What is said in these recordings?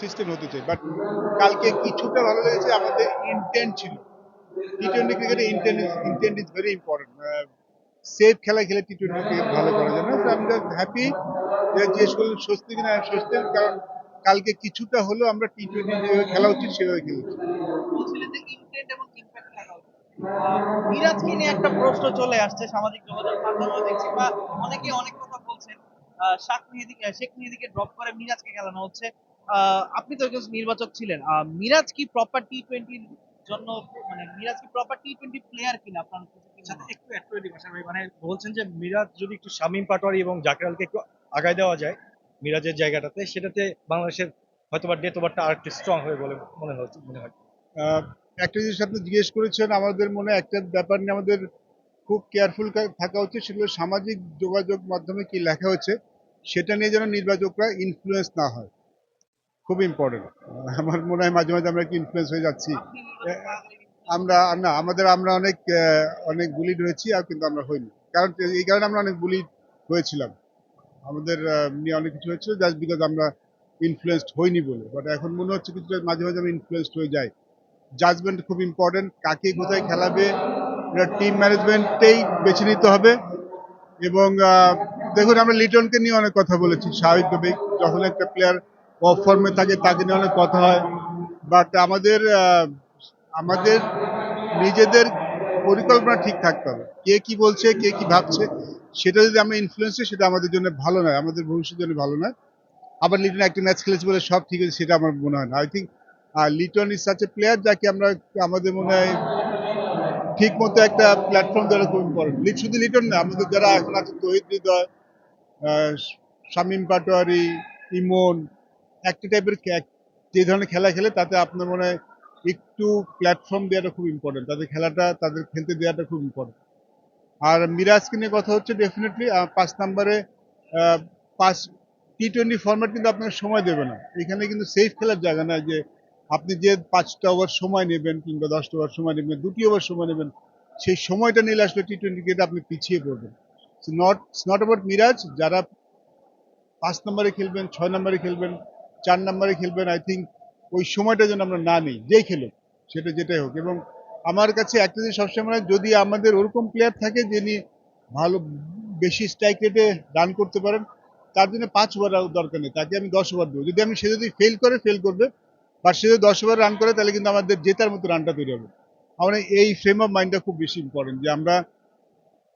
System হতে চাই। But কালকে কিছুটা ভালো লেগেছে, আমাদের ইন্টেন্ট ছিল। টি টোয়েন্টি ক্রিকেটে intent intent is very important safe খেলা খেলে টি টোয়েন্টি ক্রিকেট ভালো করা যায় না আমি হ্যাপি যে করলেন স্বস্তি কিনা স্বস্তি, কারণ কালকে কিছুটা হলেও আমরা টি টোয়েন্টি যেভাবে খেলা উচিত সেভাবে খেলেছি মিরাজকে নিয়ে একটা প্রশ্ন চলে আসছে, সামাজিক যোগাযোগ মাধ্যমে দেখছি, বা অনেকে অনেক কথা বলছেন। শাক মেহেদিকে, শেখ মেহেদিকে ড্রপ করে মিরাজকে খেলানো হচ্ছে। আপনি তো একজন নির্বাচক ছিলেন। মিরাজ কি প্রপার টি টোয়েন্টির জন্য মানে মিরাজ কি প্রপার টি টোয়েন্টি প্লেয়ার কিনা? আপনার কি সাথে? একটু অ্যাড করে মানে বলছেন যে মিরাজ যদি একটু শামীম পাটোয়ারি এবং জাকির আলকে একটু আগায় দেওয়া যায় মিরাজের জায়গাটাতে সেটাতে বাংলাদেশের হয়তোবা ডেথ ওভারটা আর একটু স্ট্রং হবে বলে মনে হচ্ছে মনে হয়। একটা জিনিস আপনি জিজ্ঞেস করেছেন আমাদের মনে হয় একটা ব্যাপার নিয়ে আমাদের খুব কেয়ারফুল থাকা উচিত সেগুলো সামাজিক যোগাযোগ মাধ্যমে কি লেখা হচ্ছে সেটা নিয়ে যেন নির্বাচকরা ইনফ্লুয়েন্স না হয়। খুব ইম্পর্টেন্ট আমার মনে হয় মাঝে মাঝে আমরা কি ইনফ্লুয়েন্স হয়ে যাচ্ছি। আমরা, না, আমাদের, আমরা অনেক অনেক বুলিড হয়েছি আর কিন্তু আমরা হইনি। কারণ, এই কারণে আমরা অনেক বুলিড হয়েছিলাম। আমাদের নিয়ে অনেক কিছু হয়েছিল জাস্ট বিকজ আমরা ইনফ্লুয়েসড হইনি বলে। বাট এখন মনে হচ্ছে কিছু মাঝে মাঝে আমরা ইনফ্লুয়েসড হয়ে যাই। জাজমেন্ট খুব ইম্পর্টেন্ট কাকে কোথায় খেলাবে এটা টিম ম্যানেজমেন্টেই বেছে নিতে হবে। এবং দেখুন, আমরা লিটনকে নিয়ে অনেক কথা বলেছি, স্বাভাবিকভাবেই। যখন একটা প্লেয়ার অফ ফর্মে থাকে, তাকে নিয়ে অনেক কথা হয়। বাট আমাদের আমাদের নিজেদের পরিকল্পনা ঠিক থাকতে হবে। কে কি বলছে, কে কি ভাবছে, সেটা যদি আমরা ইনফ্লুয়েন্স সেটা আমাদের জন্য ভালো নয়, আমাদের ভবিষ্যতের জন্য ভালো নয়। আবার লিটন একটা ম্যাচ খেলেছে বলে সব ঠিক আছে, সেটা আমার মনে হয় না। I think Liton is such a player যাকে আমরা আমাদের মনে হয় ঠিক মতো একটা প্ল্যাটফর্ম দেওয়া খুব ইম্পর্টেন্ট শুধু লিটন না আমাদের যারা এখন আছে তহিদ হৃদয় শামীম পাটোয়ারি ইমন একটা টাইপের যে ধরনের খেলা খেলে তাতে আপনার মনে হয় একটু প্ল্যাটফর্ম দেওয়াটা খুব ইম্পর্টেন্ট তাদের খেলাটা, তাদের খেলতে দেওয়াটা খুব ইম্পর্টেন্ট আর মিরাজকে নিয়ে কথা হচ্ছে ডেফিনেটলি পাঁচ নম্বরে পাঁচ টি টোয়েন্টি ফর্ম্যাট কিন্তু আপনার সময় দেবে না। এখানে কিন্তু সেফ খেলার জায়গা না যে আপনি যে পাঁচটা ওভার সময় নেবেন কিংবা দশটা ওভার সময় নেবেন, দুটি ওভার সময় নেবেন, সেই সময়টা নিলে আসলে টি টোয়েন্টি ক্রিকেটে আপনি পিছিয়ে পড়বেন। নট নট অ্যাবাউট মিরাজ যারা পাঁচ নম্বরে খেলবেন, ছয় নম্বরে খেলবেন চার নম্বরে খেলবেন আই থিঙ্ক ওই সময়টা যেন আমরা না নিই, যেই খেলুক, সেটা যেটাই হোক। এবং আমার কাছে একটা জিনিস সবসময় যদি আমাদের ওরকম প্লেয়ার থাকে যিনি ভালো, বেশি স্ট্রাইক রেটে রান করতে পারেন, তার জন্য পাঁচ ওভার দরকার নেই, তাকে আমি দশ ওভার দেবো। যদি আমি, সে যদি ফেল করে ফেল করবে বা সে যদি দশ ওভার রান করে, তাহলে কিন্তু আমাদের জেতার মতো রানটা তৈরি হবে। আমার এই ফ্রেম অফ মাইন্ডটা খুব বেশি ইম্পর্টেন্ট যে আমরা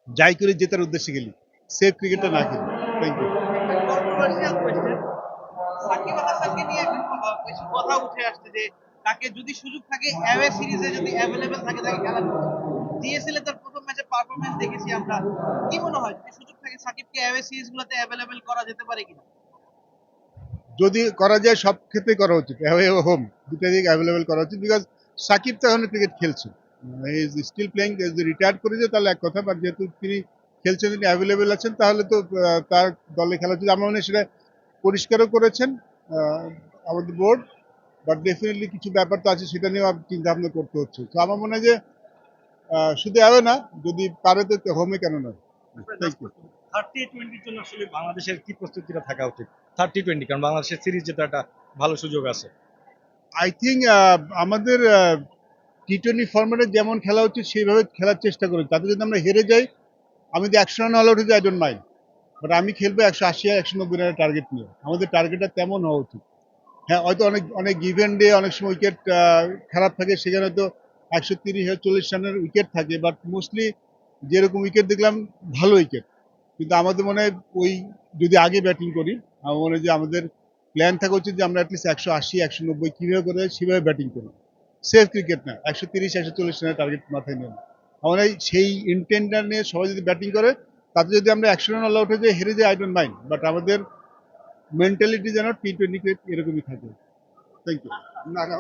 যাই করে জেতার উদ্দেশ্যে গেলি সেফ ক্রিকেটটা না খেলি। Thank you controversial question Shakib Al হাসানকে নিয়ে একটা কথা উঠে আসছে যে তাকে যদি সুযোগ থাকে অ্যাওয়ে সিরিজে যদি অ্যাভেলেবেল থাকে, তাকে খেলানো ডিএসএল এ তার প্রথম ম্যাচে পারফরমেন্স দেখেছি আমরা। কি মনে হয়, যদি সুযোগ থাকে সাকিবকে অ্যাওয়ে সিরিজগুলোতে অ্যাভেলেবেল করা যেতে পারে কিনা? যদি করা যায়, সব ক্ষেত্রে করা উচিত। অ্যাওয়ে হোম, দুটা দিক অ্যাভেলেবেল করা উচিত। বিকজ সাকিব তো এখন ক্রিকেট খেলছে। ইজ স্টিল প্লেইং যদি রিটায়ার করেছে, তাহলে এক কথা। বাট যেহেতু তিনি খেলছেন, তিনি অ্যাভেলেবেল আছেন, তাহলে তো তার দলে খেলা উচিত। আমার মনে হয় সেটা পরিষ্কারও করেছেন আমাদের বোর্ড বাট ডেফিনেটলি কিছু ব্যাপার তো আছে সেটা নিয়েও চিন্তা ভাবনা করতে হচ্ছে। তো আমার মনে হয় যে আহ, শুধু অ্যাওয়ে না যদি পারে তো হোমে কেন না? থ্যাংক ইউ থার্টি টোয়েন্টির জন্য আসলে বাংলাদেশের কি প্রস্তুতিটা থাকা উচিত? থার্টি টোয়েন্টি কারণ বাংলাদেশের সিরিজ জেতার একটা ভালো সুযোগ আছে। আই থিঙ্ক আমাদের টি টোয়েন্টি ফর্মেটে যেমন খেলা উচিত সেইভাবে খেলার চেষ্টা করি। তাতে যদি আমরা হেরে যাই আমি যদি একশো রান হলে উঠে যাই আই ডোন্ট মাইন্ড বাট আমি খেলব একশো আশি একশো নব্বই রানের টার্গেট নিয়ে। আমাদের টার্গেটটা তেমন হওয়া উচিত। হ্যাঁ হয়তো অনেক অনেক গিভেন ডে অনেক সময় উইকেট খারাপ থাকে, সেখানে হয়তো একশো তিরিশ চল্লিশ রানের উইকেট থাকে বাট মোস্টলি যেরকম উইকেট দেখলাম, ভালো উইকেট কিন্তু আমাদের মনে হয় ওই যদি আগে ব্যাটিং করি, আমার মনে হয় যে আমাদের প্ল্যান থাকা উচিত যে আমরা অ্যাটলিস্ট একশো আশি, একশো নব্বই কীভাবে করে সেভাবে ব্যাটিং করি। সেফ ক্রিকেট না, একশো তিরিশ, একশো চল্লিশ রানের টার্গেট মাথায় নিয়ে। আমার হয় সেই ইন্টেন্ডার নিয়ে সবাই যদি ব্যাটিং করে, তাতে যদি আমরা একশো রান আল্লাহ উঠে যাই হেরে যাই আই ডোন্ট মাইন্ড বাট আমাদের মেন্টালিটি যেন টি টোয়েন্টি ক্রিকেট এরকমই থাকে থ্যাংক ইউ না না